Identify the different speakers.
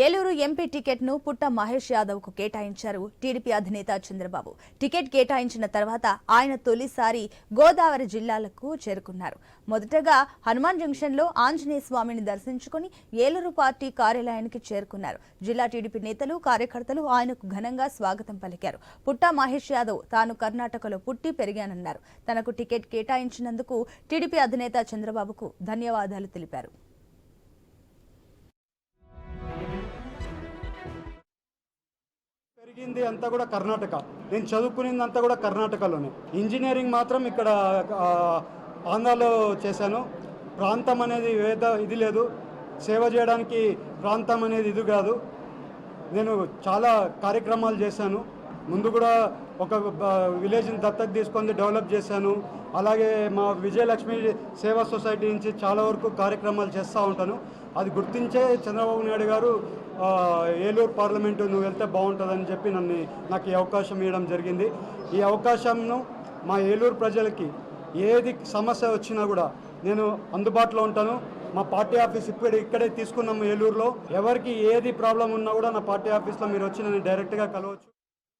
Speaker 1: Eluru MP టికెట్ను పుట్ట మహేష్ యాదవ్కు కేటాయించారు TDP అధినేత చంద్రబాబు. టికెట్ కేటాయించిన తర్వాత ఆయన తొలిసారి గోదావరి జిల్లాలకు చేరుకున్నారు. మొదటగా హనుమాన్ జంక్షన్లో ఆంజనేయ స్వామిని దర్శించుకుని ఏలూరు పార్టీ కార్యాలయానికి చేరుకున్నారు. జిల్లా టీడీపీ నేతలు కార్యకర్తలు ఆయనకు ఘనంగా స్వాగతం పలికారు. పుట్ట మహేష్ యాదవ్ తాను కర్ణాటకలో పుట్టి పెరిగానన్నారు. తనకు టికెట్ కేటాయించినందుకు టీడీపీ అధినేత చంద్రబాబుకు ధన్యవాదాలు తెలిపారు.
Speaker 2: పెరిగింది అంతా కూడా కర్ణాటక. నేను చదువుకునేది అంతా కూడా కర్ణాటకలోనే. ఇంజనీరింగ్ మాత్రం ఇక్కడ ఆంధ్రాలో చేశాను. ప్రాంతం అనేది వేద ఇది లేదు. సేవ చేయడానికి ప్రాంతం అనేది ఇది కాదు. నేను చాలా కార్యక్రమాలు చేశాను. ముందు కూడా ఒక విలేజ్ని దత్తత తీసుకొని డెవలప్ చేశాను. అలాగే మా విజయలక్ష్మి సేవా సొసైటీ నుంచి చాలా వరకు కార్యక్రమాలు చేస్తూ ఉంటాను. అది గుర్తించే చంద్రబాబు నాయుడు గారు ఏలూరు పార్లమెంటు నువ్వు వెళ్తే బాగుంటుందని చెప్పి నన్ను నాకు ఈ అవకాశం ఇవ్వడం జరిగింది. ఈ అవకాశంను మా ఏలూరు ప్రజలకి ఏది సమస్య వచ్చినా కూడా నేను అందుబాటులో ఉంటాను. మా పార్టీ ఆఫీస్ ఇప్పుడు ఇక్కడే తీసుకున్నాము ఏలూరులో. ఎవరికి ఏది ప్రాబ్లం ఉన్నా కూడా నా పార్టీ ఆఫీస్లో మీరు వచ్చి నన్ను డైరెక్ట్గా కలవచ్చు.